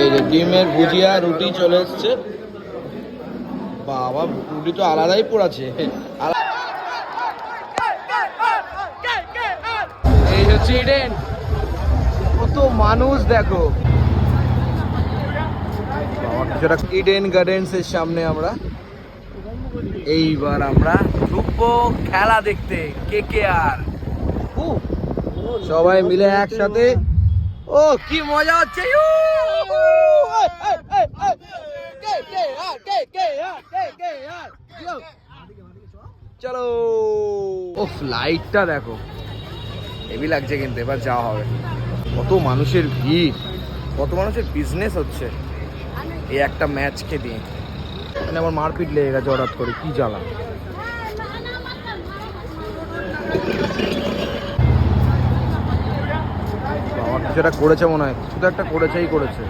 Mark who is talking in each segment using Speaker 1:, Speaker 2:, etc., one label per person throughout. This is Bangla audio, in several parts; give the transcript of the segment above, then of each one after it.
Speaker 1: এই যে ডিমের ভুজিয়া, রুটি চলে এসছে। বাবা, রুটি তো আলাদাই পড়াছে এই হচ্ছে ইডেন কত মানুষ দেখো। কিছুটা ইডেন গার্ডেন্স এর সামনে আমরা। এইবার আমরা ঢুকবো খেলা দেখতে, কে কে আর। সবাই মিলে একসাথে ও, কি মজা হচ্ছে! চলো। ও লাইটটা দেখো। হেভি লাগছে কিন্তু, এবার যাওয়া হবে। কত মানুষের ভিড়, কত মানুষের বিজনেস হচ্ছে। এই একটা ম্যাচকে দিয়ে। মানে আমার মারপিট লেগে গেছে হঠাৎ করে, কি জ্বালা। কিছু একটা করেছে মনে হয় কিছু তো একটা করেছেই করেছে।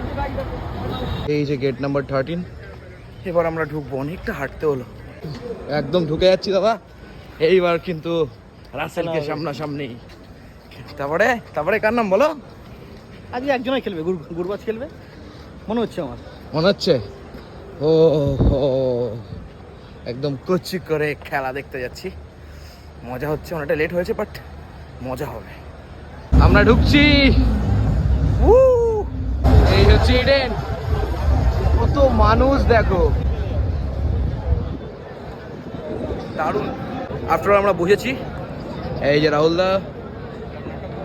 Speaker 1: এই যে গেট নাম্বার থার্টিন এবার আমরা ঢুকবো অনেকটা হাঁটতে হলো। একদম ঢুকে যাচ্ছি দাদা এইবার কিন্তু রাসেলকে সামনাসামনি তারপরে তারপরে কার নাম বলো?
Speaker 2: আজকে একজনই খেলবে গুর- গুরবাজ খেলবে? মনে হচ্ছে আমার।
Speaker 1: মনে হচ্ছে? ও হো। একদম কচি করে খেলা দেখতে যাচ্ছি। মজা হচ্ছে অনেকটা লেট হয়েছে বাট মজা হবে। আমরা ঢুকছি! এই হচ্ছে ইডেন কত মানুষ দেখো। দারুণ। আফটার আমরা বুঝেছি এই যে রাহুল দা।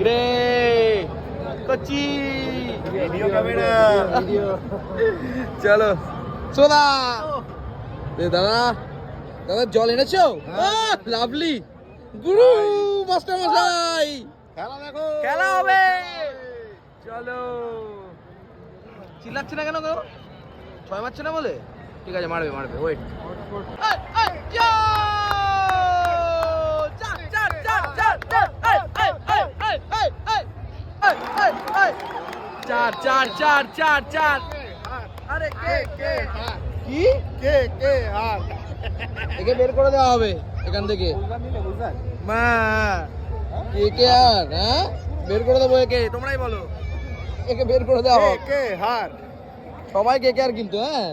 Speaker 1: রে কচি।
Speaker 2: ভিডিও ক্যামেরা
Speaker 1: চলো। সোদা এ দাদা দাদা জল এনেছো? লাভলি গুরু মাস্টার মশাই
Speaker 2: খেলা দেখো।
Speaker 1: খেলা হবে। চলো। চিল্লাচ্ছে না কেন গো? ছয় মারছে না বলে? ঠিক আছে মারবে মারবে ওয়েট চার চার চার চার চার আরে কে কে কি?
Speaker 2: কে কে হার?
Speaker 1: একে বের করে দেওয়া হবে এখান থেকে। মা কে কে আর হ্যাঁ? বের করে দেবো একে তোমরাই বলো। একে বের করে দেওয়া হোক।
Speaker 2: কে হার।
Speaker 1: সবাই কে কে আর কিন্তু হ্যাঁ।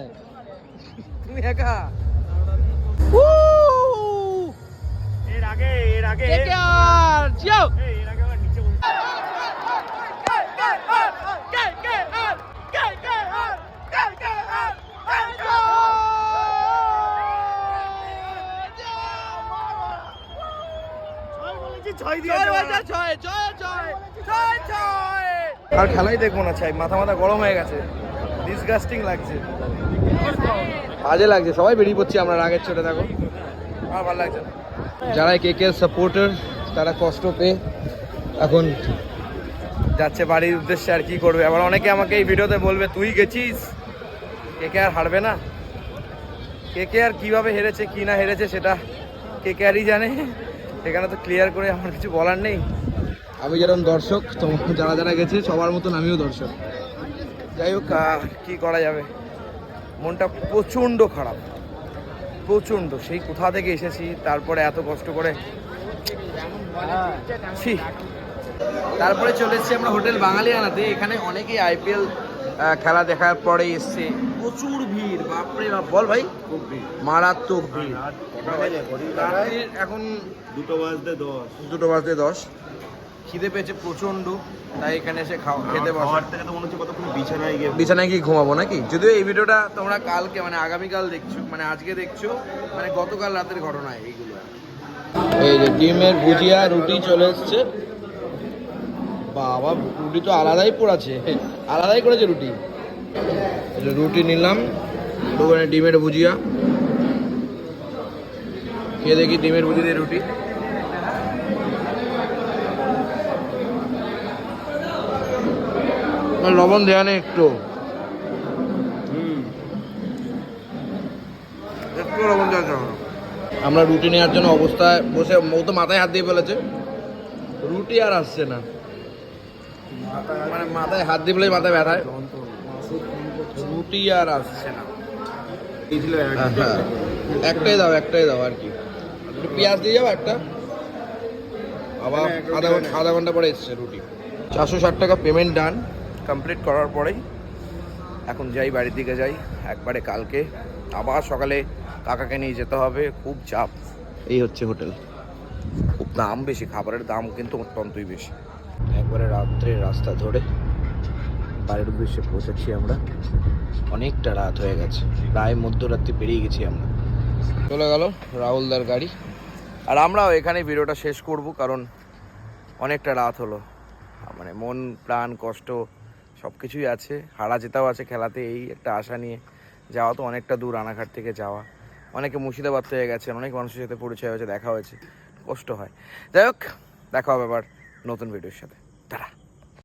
Speaker 1: তুমি একা।
Speaker 2: এর আগে এর আগে।
Speaker 1: কে কে আর জিও
Speaker 2: এই, এর আগে আমার নিচে বসে ছয় ছয়।
Speaker 1: আর খেলাই দেখব না চাই মাথা মাথা গরম হয়ে গেছে। ডিসগাস্টিং লাগছে। বাজে লাগছে সবাই বেরিয়ে পড়ছি আমরা রাগের ছোটে দেখো। আমার ভালো লাগছে যারা কে কে সাপোর্টার তারা কষ্ট পেয়ে এখন যাচ্ছে বাড়ির উদ্দেশ্যে আর কি করবে। আবার অনেকে আমাকে এই ভিডিওতে বলবে তুই গেছিস? কে কে আর হারবে না? কে কে আর কীভাবে হেরেছে কি না হেরেছে সেটা কে কে আরই জানে। সেখানে তো ক্লিয়ার করে আমার কিছু বলার নেই। আমি যেরকম দর্শক যারা যারা গেছে সবার মতন আমিও দর্শক। যাই হোক কি করা যাবে? মনটা প্রচণ্ড খারাপ। প্রচণ্ড। সেই কোথা থেকে এসেছি তারপরে এত কষ্ট করে? তারপরে চলে এসেছি আমরা হোটেল বাঙালি আনাতে এখানে অনেকেই আইপিএল খেলা দেখার পরে এসছে। প্রচুর ভিড় বাপরে বাপ। বল ভাই। মারাত্মক ভিড়। রাত্রির এখন
Speaker 2: দুটো বাজতে দশ।
Speaker 1: দুটো বাজতে দশ। খিদে পেয়েছে প্রচণ্ড তাই এখানে এসে খাওয়া খেতে বসা।
Speaker 2: থেকে তো মনে হচ্ছে কতক্ষণ বিছানায় গিয়ে
Speaker 1: বিছানায় গিয়ে ঘুমাবো নাকি? যদিও এই ভিডিওটা তোমরা কালকে মানে আগামীকাল দেখছ মানে আজকে দেখছ মানে গতকাল রাতের ঘটনা এইগুলো। এই যে ডিমের ভুজিয়া রুটি চলে এসছে। বাবা রুটি তো আলাদাই পড়াছে। আলাদাই করেছে রুটি। রুটি নিলাম ওখানে ডিমের ভুজিয়া। খেয়ে দেখি ডিমের ভুজি দিয়ে রুটি। লবণ দেয়া নেই একটু। একটু লবণ দেওয়া আমরা রুটি নেওয়ার জন্য অবস্থায় বসে ও তো মাথায় হাত দিয়ে ফেলেছে। রুটি আর আসছে না। মানে মাথায় হাত দিয়ে ফেলে মাথায় ব্যথায়। রুটি আর আসছে না। হ্যাঁ, হ্যাঁ। একটাই দাও একটাই দাও আর কি। একটু পেঁয়াজ দিয়ে যাব একটা। আবার আধা ঘণ্টা আধা ঘণ্টা পরে এসছে রুটি। চারশো ষাট টাকা পেমেন্ট ডান কমপ্লিট করার পরেই এখন যাই বাড়ির দিকে যাই। একবারে কালকে। আবার সকালে কাকাকে নিয়ে যেতে হবে। খুব চাপ। এই হচ্ছে হোটেল। খুব দাম বেশি খাবারের দাম কিন্তু অত্যন্তই বেশি। একবারে রাত্রে রাস্তা ধরে। বাড়ির উদ্দেশ্যে পৌঁছেছি আমরা। অনেকটা রাত হয়ে গেছে। প্রায় মধ্যরাত্রি পেরিয়ে গেছি আমরা। চলে গেল রাহুলদার গাড়ি। আর আমরাও এখানে ভিডিওটা শেষ করব, কারণ অনেকটা রাত হলো। মানে মন, প্রাণ, কষ্ট সব কিছুই আছে। হারা জেতাও আছে খেলাতে, এই একটা আশা নিয়ে। যাওয়া তো অনেকটা দূর রানাঘাট থেকে যাওয়া। অনেকে মুর্শিদাবাদ থেকে গেছেন অনেক মানুষের সাথে পরিচয় হয়েছে, দেখা হয়েছে। কষ্ট হয়। যাই হোক, দেখা হবে আবার নতুন ভিডিওর সাথে। তারা